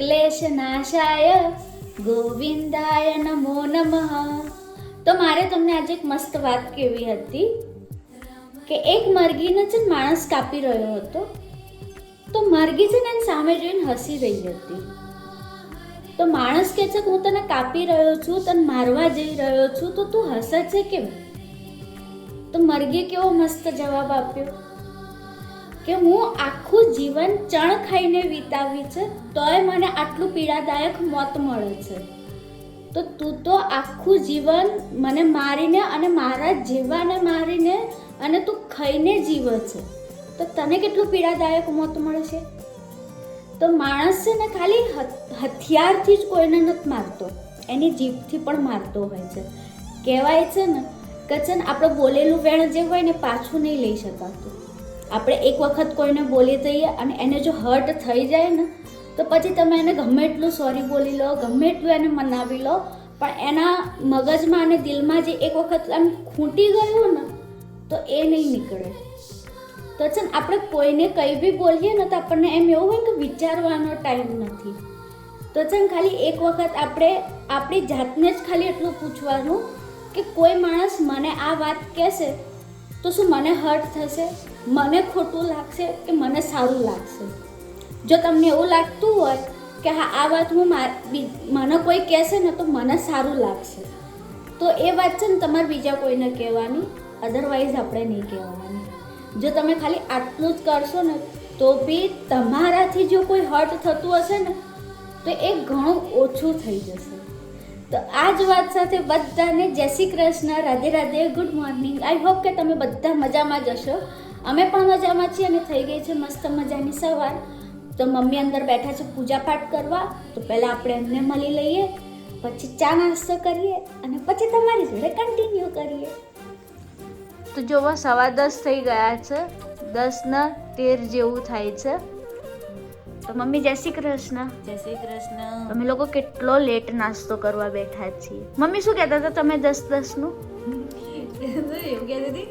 ક્લેશ નાશાય ગોવિંદાય નમો નમઃ તો મારે તમને આજે એક મસ્ત વાત કેવી હતી કે એક મરઘીને છે માણસ કાપી રહ્યો હતો તો મરઘી છે ને એને સામે જોઈને હસી રહી હતી તો માણસ કહે છે કે હું તને કાપી રહ્યો છું તને મારવા જઈ રહ્યો છું તો તું હસે છે કેમ તો મરઘીએ કેવો મસ્ત જવાબ આપ્યો કે હું આખું જીવન ચણ ખાઈને વિતાવી છે તોય મને આટલું પીડાદાયક મોત મળે છે. તો તું તો આખું જીવન મને મારીને અને મારા જીવવાને મારીને અને તું ખાઈને જીવે છે. તો તને કેટલું પીડાદાયક મોત મળે છે? તો માણસ છે ને ખાલી હથ- હથિયારથી જ કોઈને નથી મારતો. એની જીભથી પણ મારતો હોય છે. કહેવાય છે ને કે છે ને આપણે બોલેલું વેણ જે હોય ને પાછું નહીં લઈ શકાતું. આપણે એક વખત કોઈને બોલી દઈએ અને એને જો હર્ટ થઈ જાય ને તો પછી તમે એને ગમે એટલું સોરી બોલી લો, ગમે એટલું એને મનાવી લો, પણ એના મગજમાં અને દિલમાં જે એક વખત આમ ખૂંટી ગયું ને, તો એ નહીં નીકળે. તો છે ને, આપણે કોઈને કંઈ બી બોલીએ ને તો આપણને એમ એવું હોય કે વિચારવાનો ટાઈમ નથી. તો છે ને, ખાલી એક વખત આપણે આપણી જાતને જ ખાલી એટલું પૂછવાનું કે કોઈ માણસ મને આ વાત કહેશે, તો શું મને હર્ટ થશે, મને ખોટું લાગશે કે મને સારું લાગશે? જો તમને એવું લાગતું હોય કે હા, આ વાત હું મને કોઈ કહેશે ને તો મને સારું લાગશે. તો એ વાત છે ને તમારે બીજા કોઈને કહેવાની અધરવાઇઝ આપણે નહીં કહેવાની. જો તમે ખાલી આટલું જ કરશો ને, તો બી તમારાથી જો કોઈ હર્ટ થતું હશે ને, તો એ ઘણું ઓછું થઈ જશે. તો આ જ વાત સાથે બધાને જય Shri Krishna, Radhe Radhe good morning I hope કે તમે બધા મજામાં જ હશો. અમે પણ મજામાં છીએ અને થઈ ગઈ છે મસ્ત મજાની સવાર. તો મમ્મી અંદર બેઠા છે પૂજા પાઠ કરવા. તો પહેલાં આપણે એમને મળી લઈએ પછી ચા નાસ્તો કરીએ અને પછી તમારી જોડે કન્ટિન્યુ કરીએ. તો જોવા સવા દસ થઈ ગયા છે. દસના તેર જેવું થાય છે. તો મમ્મી જય શ્રી કૃષ્ણ. જય શ્રી કૃષ્ણ. અમે લોકો કેટલો લેટ નાસ્તો કરવા બેઠા છીએ. મમ્મી શું કહેતા હતા તમે દસ દસનું એવું કહેતી હતી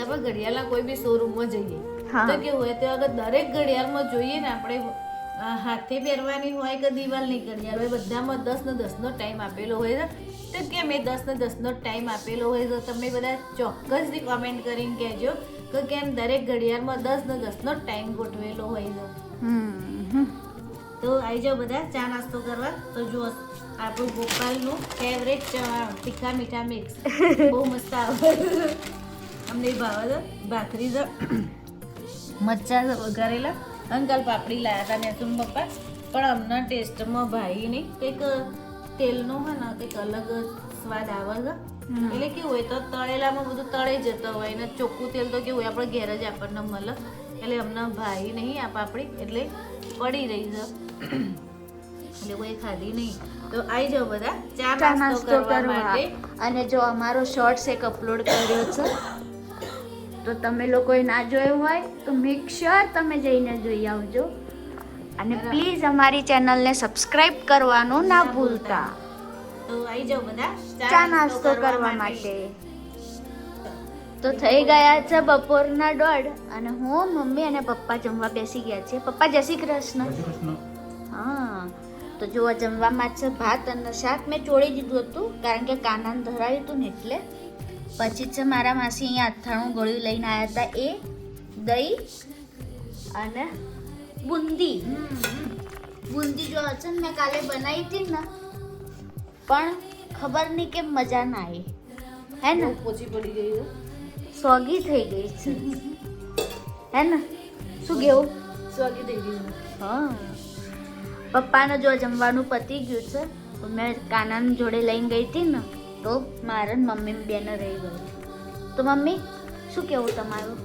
આપણે ઘડિયાળના કોઈ બી શોરૂમમાં જઈએ. તો કેવું હોય તો અગર દરેક ઘડિયાળમાં જોઈએ ને આપણે હાથે પહેરવાની હોય કે દિવાલની ઘડિયાળ હોય બધામાં દસ ને દસનો ટાઈમ આપેલો હોય છે. તો કેમ એ દસ ને દસનો ટાઈમ આપેલો હોય તો તમે બધા ચોક્કસથી કોમેન્ટ કરીને કહેજો કે કેમ દરેક ઘડિયાળમાં દસ ને દસનો ટાઈમ ગોઠવેલો હોય છે. તો આવી જાઓ બધા ચા નાસ્તો કરવા. તો જુઓ આપણું ગોપાલનું ફેવરેટ તીખા મીઠા મિક્સ બહુ મસ્ત આવે. અમને ભાવે તો ભાખરી છે. મરચા વઘારેલા. અંકલ પાપડી લાયા હતા નેસુમ પપ્પા. પણ અમને ટેસ્ટમાં ભાઈ નહીં. કંઈક તેલનો હોય ને કંઈક અલગ સ્વાદ આવે છે. એટલે કેવું હોય તો તળેલામાં બધું તળે જતો હોય ને ચોખ્ખું તેલ તો કેવું હોય આપણે ઘેર જ આપણને મળે. એટલે અમને ભાઈ નહીં આ પાપડી એટલે પડી રહી છે. એટલે કોઈ ખાધી નહીં. તો આવી જાઓ બધા. ચા નાસ્તો કરવા માટે. અને જો અમારો શોર્ટ્સ એક અપલોડ કર્યો છે તો તમે લોકોએ ના જોયું હોય તો મેક શ્યોર તમે જઈને જોઈ આવજો. અને પ્લીઝ અમારી ચેનલને સબસ્ક્રાઇબ કરવાનું ના ભૂલતા. તો આવી જાઓ બધા. ચા નાસ્તો કરવા માટે. તો થઈ ગયા છે બપોરના દોઢ. અને હું મમ્મી અને પપ્પા જમવા બેસી ગયા છે પપ્પા જય શ્રી કૃષ્ણ. હા. તો જોવા જમવામાં છે ભાત અને શાક. મેં ચોળી દીધું હતું કારણ કે કાનાને ધરાવ્યું હતું ને એટલે. પછી છે મારા માસી અહીંયા અથાણું ગળ્યું લઈને આવ્યા હતા. એ દહીં અને બુંદી. બુંદી જો હશે ને મેં કાલે બનાવી હતી ને પણ ખબર નહીં કેમ મજા ના આવી. હે ને? પોચી પડી ગઈ સોગી થઈ ગઈ છે. હે ને? શું કેવું? સોગી થઈ ગઈ હા. પપ્પાને જો જમવાનું પતી ગયું છે મેં કાનાની જોડે લઈને ગઈ હતી ને તો મારા મમ્મી બેને રહી ગયું. તો મમ્મી શું કેવું તમારું?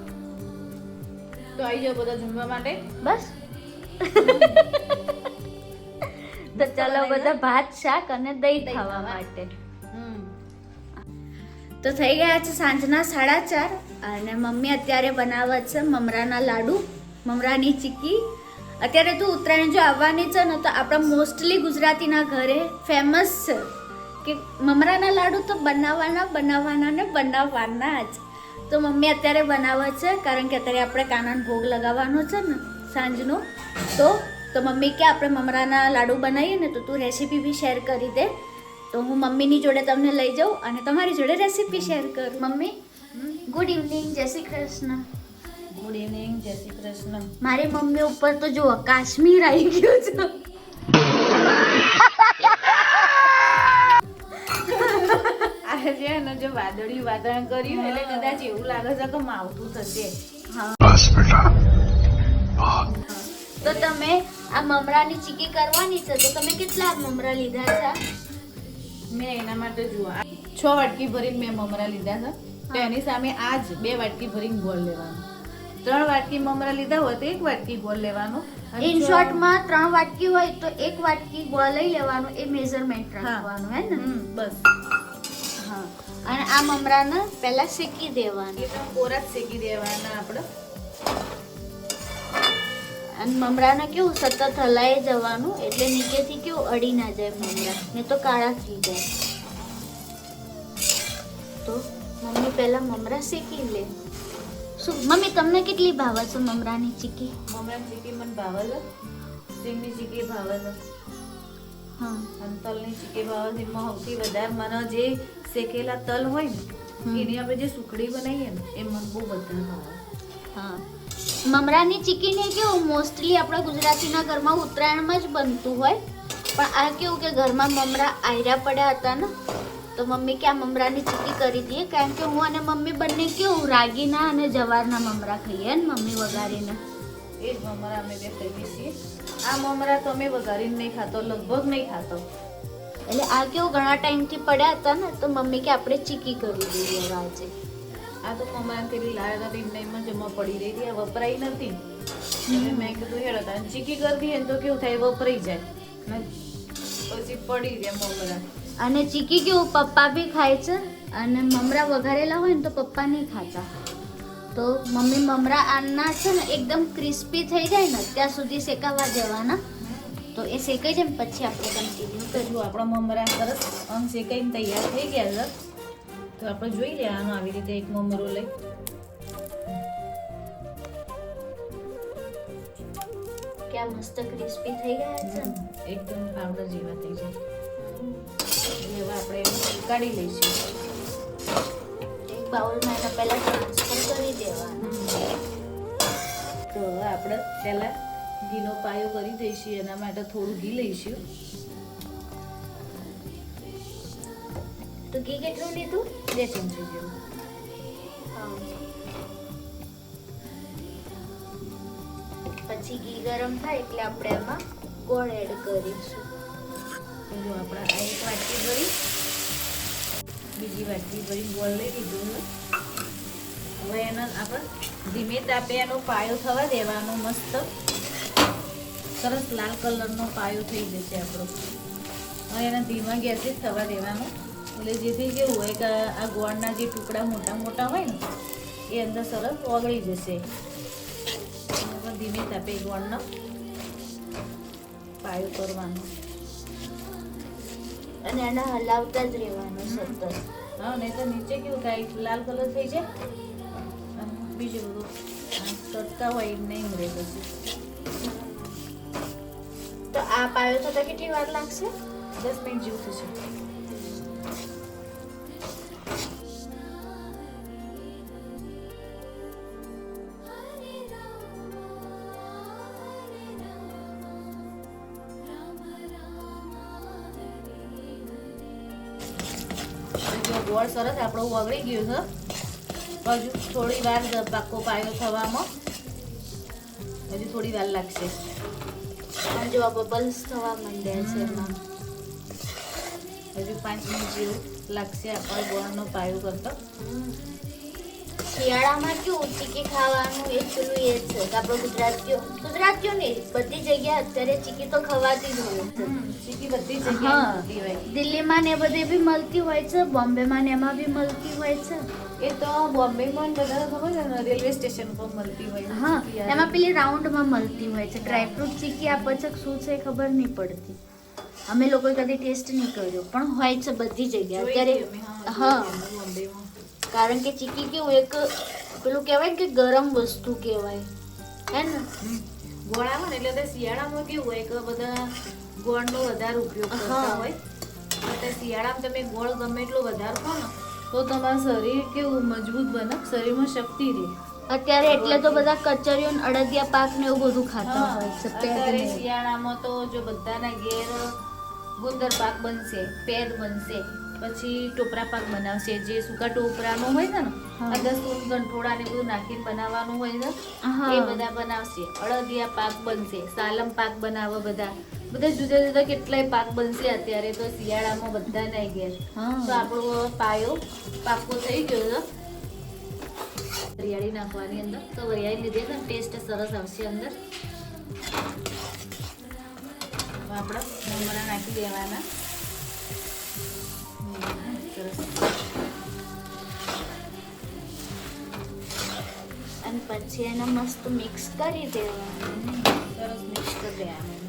તો આવી જાઓ બધા જમવા માટે? બસ. તો ચલો બધા ભાત શાક અને દહીં ખાવા. માટે. તો થઈ ગયા છે સાંજના સાડા ચાર અને મમ્મી અત્યારે બનાવે છે મમરાના લાડુ મમરાની ચીકી. અત્યારે તો ઉત્તરાયણ જો આવવાની છે ને તો આપણા મોસ્ટલી ગુજરાતીના ઘરે ફેમસ છે. કે મમરાના લાડુ તો બનાવવાના બનાવવાના ને બનાવવાના જ. તો મમ્મી અત્યારે બનાવે છે કારણ કે અત્યારે આપણે કાનાનો ભોગ લગાવવાનો છે ને સાંજનો. તો તો મમ્મી કે આપણે મમરાના લાડુ બનાવીએ ને તો તું રેસીપી બી શેર કરી દે. તો હું મમ્મીની જોડે તમને લઈ જાઉં અને તમારી જોડે રેસીપી શેર કરું. મમ્મી? ગુડ ઇવનિંગ જય શ્રી કૃષ્ણ. ગુડ ઇવનિંગ જય શ્રી કૃષ્ણ. મારી મમ્મી ઉપર તો જુઓ કાશ્મીર આવી ગયું છે. બધું વાદળ કર્યું એટલે કદાચ એવું લાગે છે કે માવતું થશે. તો તમે આ મમરાની ચીકી કરવાની છે તો તમે કેટલા મમરા લીધા છે? મેં એના માટે જુઓ છ વાટકી ભરીને મેં મમરા લીધા છે. તો એની સામે આજ બે વાટકી ભરીને ગોળ લેવાનું. ત્રણ વાટકી મમરા લીધા હોય તો એક વાટકી ગોળ લેવાનો. ઇન શોર્ટમાં ત્રણ વાટકી હોય તો એક વાટકી ગોળ લઈ લેવાનો એ મેઝરમેન્ટ રાખવાનું હે ને? બસ. હા. અને આ મમરાને પહેલા શેકી દેવાના. એકદમ કોરા શેકી દેવાના આપણે અને મમરાને કેવું સતત હલાઈ જવાનું એટલે નીચેથી કેવું અડી ના જાય મમરા. ને તો કાળા થઈ જાય. તો મમ્મી પહેલા મમરા શેકી લે. શું મમ્મી તમને કેટલી ભાવે છે મમરાની ચીકી? મમરાની ચીકી મને ભાવે છે સિંગની ચીકી ભાવે છે હા. અંતલની ચીકી ભાવે છે સૌથી વધારે મને જે શેકેલા તલ હોય ને એની આપણે જે સુખડી બનાવીએ ને એ મને બહુ બધા ભાવે. હા. મમરાની ચીકીને કેવું મોસ્ટલી આપણા ગુજરાતીના ઘરમાં ઉત્તરાયણમાં જ બનતું હોય. પણ આ કેવું કે ઘરમાં મમરા આયરા પડ્યા હતા ને તો મમ્મી કે આ મમરાની ચીકી કરી દઈએ. કારણ કે હું અને મમ્મી બંને કેવું રાગીના અને જવારના મમરા ખાઈએ ને મમ્મી વઘારીને એ જ મમરા અમે બે ખાઈએ છીએ. આ મમરા તો અમે વઘારીને નહીં ખાતો લગભગ નહીં ખાતો. એટલે આ કેવું ઘણા ટાઈમથી પડ્યા હતા ને તો મમ્મી કે આપણે ચીકી કરી દઈએ હવે આજે. આ તો મમ્મા પેલી લાળ હતી એમાં જમા પડી રહી હતી વપરાઈ નથી. એટલે મેં કીધું હેડ હતા ચીકી કરી દઈએ તો કેવું થાય વપરાઈ જાય. પછી પડી રહે મમરા. અને ચીકી કેવું પપ્પા બી ખાય છે અને મમરા વઘારેલા હોય ને તો પપ્પા નહીં ખાતા. તો મમ્મી મમરા આના છે ને એકદમ ક્રિસ્પી થઈ જાય ને ત્યાં સુધી શેકાવા દેવાના. તો એ શેકાઈ જાય પછી આપણે કન્ટિન્યુ તો જો આપણા મમરા સરસ અંગ શેકાઈને તૈયાર થઈ ગયા છે. તો આપણે જોઈ લેવાનું આવી રીતે એક મમરો લઈ. ક્યાં મસ્ત ક્રિસ્પી થઈ ગયા છે એકદમ પાવડર જેવા થઈ જાય. હવે આપણે કાઢી લઈશું. એક બાઉલમાં એના પહેલા ટ્રાન્સફર કરી દેવાના. તો આપણે પહેલા ઘીનો પાયો કરી દઈશું એના માટે થોડું ઘી લઈશું. તો ઘી કેટલું લીધું? બે ચમચી જેવું. પછી ઘી ગરમ થાય એટલે આપણે એમાં ગોળ એડ કરીશું. જો આપણે આ એક વાટકી ભરી બીજી વાટકી ભરી ગોળ લઈ લીધું હવે એનો આપણે ધીમે તાપે એનો પાયો થવા દેવાનો મસ્ત. સરસ લાલ કલરનો પાયો થઈ જશે આપણો. હવે એને ધીમા ગેસે જ થવા દેવાનો. એટલે જેથી કેવું હોય કે આ ગોળના જે ટુકડા મોટા મોટા હોય ને એ અંદર સરસ ઓગળી જશે. ધીમે તાપે ગોળનો પાયો કરવાનો. અને એને હલાવતા જ રહેવાનું સતત હા નહીં તો નીચે કેવું થાય લાલ કલર થઈ જાય. અને બીજું બધું તડકા હોય નહીં મળે પછી. તો આ પાયો થતા કેટલી વાર લાગશે? દસ મિનિટ જેવું થશે. ગોળ સરસ આપણો ઓગળી ગયું છે હજુ થોડી વાર પાકો પાયો થવામાં. હજુ થોડી વાર લાગશે. અને જો આ બબલ્સ થવા માંડ્યા છે એમાં. હજુ પાંચ મિનિટ જેવું લાગશે આપણો ગોળનો પાયો કરતો. શિયાળામાં કેવું ચીકી ખાવાનું એ પેલું એ છે. કે આપણે ગુજરાતીઓ ગુજરાતીઓ નહીં બધી જગ્યાએ અત્યારે ચીકી તો ખવાતી જ હોય છે. ચીકી બધી જગ્યા જગ્યાએ હોય. દિલ્હીમાં ને એ બધે બી મળતી હોય છે બોમ્બેમાં ને એમાં બી મળતી હોય છે. એ તો બોમ્બેમાં બધા ખબર છે ને રેલવે સ્ટેશન પર મળતી હોય હા એમાં પેલી રાઉન્ડમાં મળતી હોય છે. ડ્રાયફ્રૂટ ચીકી આ પચક શું છે ખબર નહીં પડતી. અમે લોકોએ કદી ટેસ્ટ નહીં કર્યો પણ હોય છે બધી જગ્યાએ. અત્યારે હા. કારણ કે ચીકી કેવું એક પેલું કહેવાય કે ગરમ વસ્તુ કહેવાય. હે ને? ગોળ આવે ને એટલે શિયાળામાં કેવું હોય કે બધા ગોળનો વધારે ઉપયોગ કરતા હોય. એટલે શિયાળામાં તમે ગોળ ગમે એટલો વધારે ખો ને તો તમારું શરીર કેવું મજબૂત બને શરીરમાં શક્તિ રહે અત્યારે એટલે તો બધા કચરિયો ને અડદિયા પાક ને એવું બધું ખાતા હોય અત્યારે શિયાળામાં તો જો બધાના ઘેર ગુંદર પાક બનશે પેદ બનશે પછી ટોપરા પાક બનાવશે જે સૂકા ટોપરાનો હોય છે ને. અંદર સૂન ગંઠોડા ને બધું નાખીને બનાવવાનું હોય છે. એ બધા બનાવશે. અડદિયા પાક બનશે સાલમ પાક બનાવે બધા. બધા જુદા જુદા કેટલાય પાક બનશે અત્યારે તો શિયાળામાં બધા નહીં ગયા. તો આપણો પાયો પાકો થઈ ગયો છે. વરિયાળી નાખવાની અંદર. તો વરિયાળી લીધે છે ટેસ્ટ સરસ આવશે અંદર. આપણે મમરા નાખી દેવાના. સરસ. પછી એને મસ્ત મિક્સ કરી દેવાનું. સરસ મિક્સ કરી દેવાનું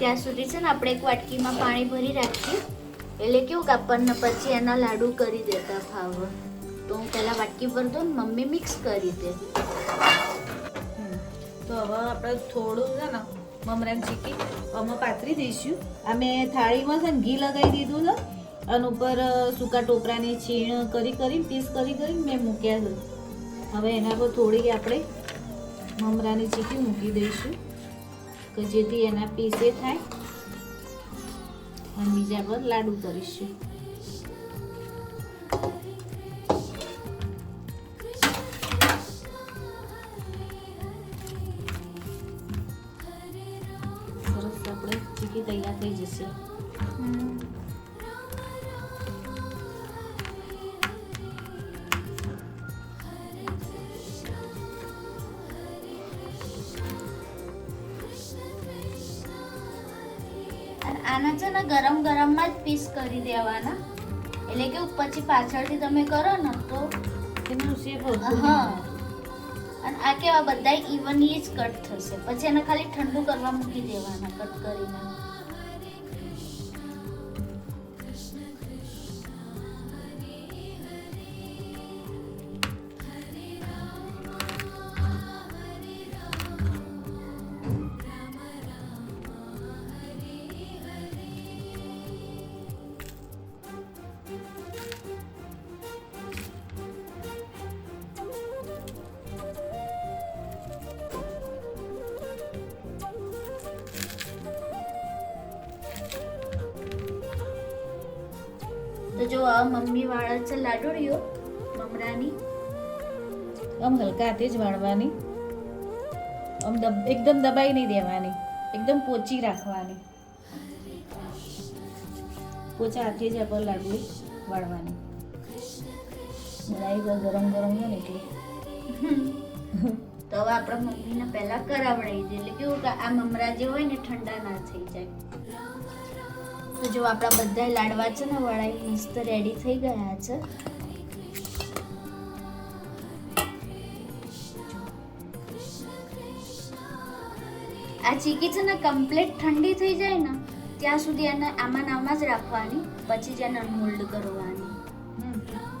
ત્યાં સુધી છે ને આપણે એક વાટકીમાં પાણી ભરી રાખીએ. એટલે કેવું કે આપણને પછી એના લાડુ કરી દેતા ફાવ. તો હું પહેલાં વાટકી પર દઉં ને મમ્મી મિક્સ કરી દે. તો હવે આપણે થોડું છે ને મમરામ ચીકી અમે પાથરી દઈશું. અમે થાળીમાં છે ને ઘી લગાવી દીધું છે અને ઉપર સૂકા ટોપરાની છીણ કરી કરી પીસ કરી કરીને મેં મૂક્યા છે. હવે એના પર થોડી આપણે મમરાની ચીકી મૂકી દઈશું, કે જેથી એના પીસે થાય. અને બીજા પર લાડુ કરીશું. સરસ આપણે ચીકી તૈયાર થઈ જશે. છે ને ગરમ ગરમમાં જ પીસ કરી દેવાના. એટલે કે પછી પાછળથી તમે કરો ને તો એનું શેપ હા. અને આ કેવા બધા ઇવનલી જ કટ થશે. પછી એને ખાલી ઠંડુ કરવા મૂકી દેવાના કટ કરીને. તો જો આ મમ્મી વાળા છે લાડુડીઓ મમરાની. આમ હલકા હાથે જ વાળવાની. આમ એકદમ દબાઈ નહીં દેવાની. એકદમ પોચી રાખવાની. પોચા હાથે જ આપણે લાડુ વાળવાની. મલાઈ ગરમ ગરમ હોય ને એટલે. તો હવે આપણે મમ્મીને પહેલાં કરાવડાવી દે એટલે કેવું કે આ મમરા જે હોય ને ઠંડા ના થઈ જાય. તો જો આપણા બધા લાડવા છે ને વળાઈ મસ્ત રેડી થઈ ગયા છે. આ ચીકી છે ને કમ્પ્લીટ ઠંડી થઈ જાય ને, ત્યાં સુધી એને આમાં નામાં જ રાખવાની, પછી જ એને મોલ્ડ કરવાની.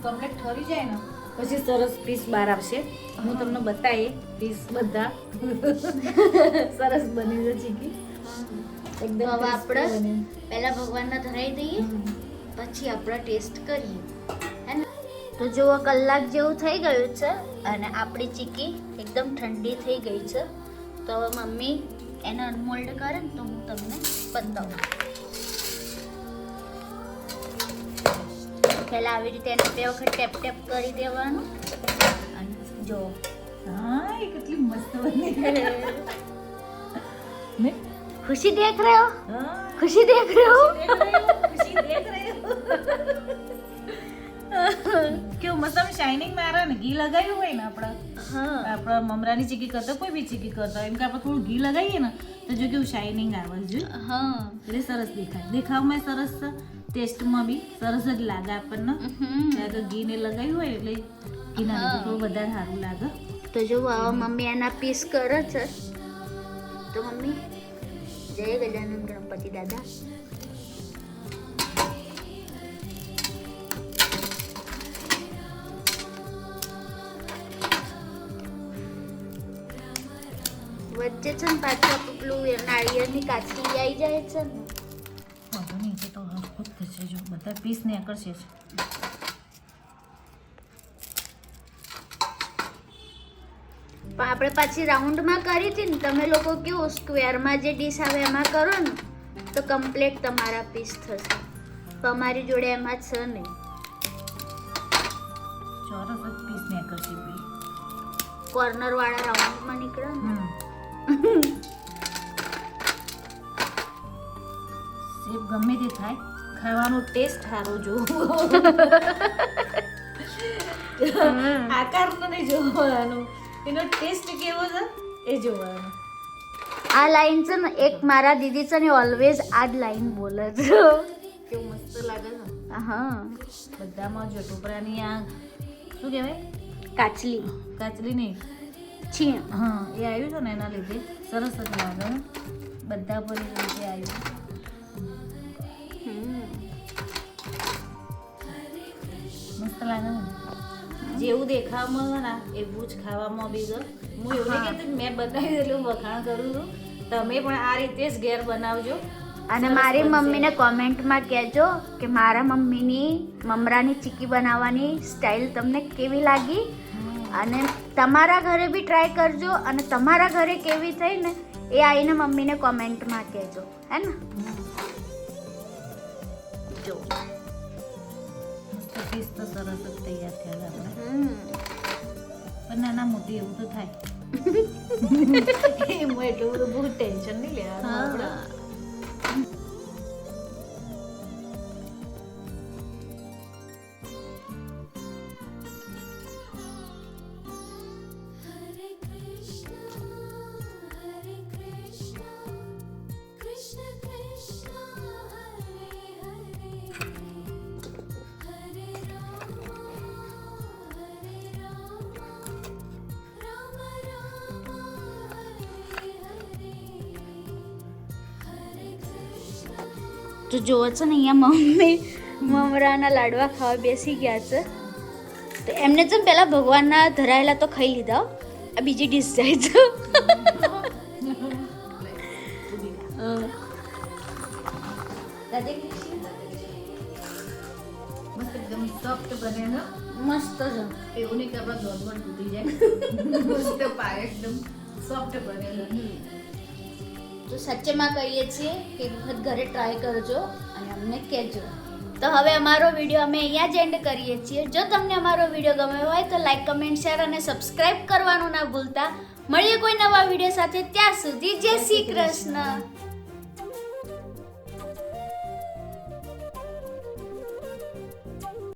કમ્પ્લીટ ઠરી જાય ને, પછી સરસ પીસ બહાર આવશે. હું તમને બતાવીએ પીસ બધા. સરસ બની છે ચીકી. એકદમ હવે આપણે પહેલાં ભગવાનને ધરાઈ દઈએ પછી આપણે ટેસ્ટ કરીએ. તો જુઓ કલાક જેવું થઈ ગયું છે અને આપણી ચીકી એકદમ ઠંડી થઈ ગઈ છે. તો હવે મમ્મી એને અનમોલ્ડ કરે ને તો હું તમને બતાવું પહેલાં આવી રીતે એને બે વખત ટેપ ટેપ કરી દેવાનું. અને જો હા કેટલી મસ્ત બની ને ખુશી દેખ રહ્યો? ખુશી દેખ રહે હો. કેવું મસ્ત આમ શાઇનિંગ મારા ને ઘી લગાવ્યું હોય ને આપણા? હા. આપણે મમરાની ચીકી કરતા કોઈ બી ચીકી કરતા. એમ કે આપણે થોડું ઘી લગાવીએ ને તો જો કેવું શાઇનિંગ આવે છે હા. એટલે સરસ દેખાય. દેખાવમાં સરસ છે. ટેસ્ટમાં બી સરસ જ લાગે આપણને. ત્યારે તો ઘીને લગાવ્યું હોય એટલે ઘીના. થોડું વધારે સારું લાગે. તો જો મમ્મી એના પીસ કરે છે તો મમ્મી જય ગજાનંદ ગણપતિ ગણપતિ દાદા વચ્ચે છે ને પાછું આપણું પેલું નાળિયેરની કાચરી આવી જાય છે ને વાંધો નહીં તો તો હરખું જ થશે જો બધા પીસ ને આકર્ષે છે પણ આપણે પાછી રાઉન્ડમાં કરી હતી ને તમે લોકો કેવું સ્ક્વેરમાં જે ડીશ આવે એમાં કરો ને તો કમ્પ્લેટ તમારા પીસ થશે. પણ અમારી જોડે એમાં છે નહીં ચોરસ જ પીસ ને ભાઈ કોર્નર વાળા રાઉન્ડમાં નીકળે ને. શેપ ગમે તે થાય ખાવાનો ટેસ્ટ સારો જોવો. આકાર તો નહીં જોવાનો. એનો ટેસ્ટ કેવો છે? એ જોવાનો. આ લાઈન છે ને એક મારા દીદી છે ને ઓલવેઝ આ જ લાઈન બોલે છે. કેવું મસ્ત લાગે છે? હા. બધામાં જો ટોપરાની આ શું કહેવાય? કાચલી. કાચલી નહીં? છીણ. હા એ આવ્યું છે ને એના લીધે. સરસ જ લાગે બધા પર રીતે આવ્યું. મસ્ત લાગે ને? જેવું દેખાવામાં ને એવું જ ખાવામાં બી ગયો હું એવું નહીં કહેતી કે મેં બનાવી એટલું વખાણ કરું છું. તમે પણ આ રીતે જ ઘેર બનાવજો. અને મારી મમ્મીને કોમેન્ટમાં કહેજો કે મારા મમ્મીની મમરાની ચીકી બનાવવાની સ્ટાઇલ તમને કેવી લાગી? અને તમારા ઘરે બી ટ્રાય કરજો અને તમારા ઘરે કેવી થઈ ને એ આવીને મમ્મીને કોમેન્ટમાં કહેજો. હે ને? જો. પીસ તો સરસ જ તૈયાર થયા આપણે. પણ નાના મોટી એવું તો થાય. એમાં એટલું બધું બહુ ટેન્શન નહીં લેવાનું આપણે. તો જુઓ છો ને અહીંયા મમ્મી મમરાના લાડવા ખાવા બેસી ગયા છે તો એમને જેમ પહેલા ભગવાનના ધરાયેલા તો ખાઈ લીધા હો. આ બીજી ડીશ જાય છે હમ. મસ્ત એકદમ સોફ્ટ બને છે મસ્ત છે એવું નહીં કે આપણા દોડમાં તૂટી જાય મસ્ત પાય એકદમ સોફ્ટ બને છે તો સચ્ચેમાં કહીએ છીએ કે એક વખત ઘરે ટ્રાય કરજો અને અમને કહેજો. તો હવે અમારો વીડિયો અમે અહીંયા જ એન્ડ કરીએ છીએ. જો તમને અમારો વીડિયો ગમ્યો હોય તો લાઈક કમેન્ટ શેર અને સબસ્ક્રાઇબ કરવાનું ના ભૂલતા. મળીએ કોઈ નવા વીડિયો સાથે. ત્યાં સુધી જય શ્રી કૃષ્ણ.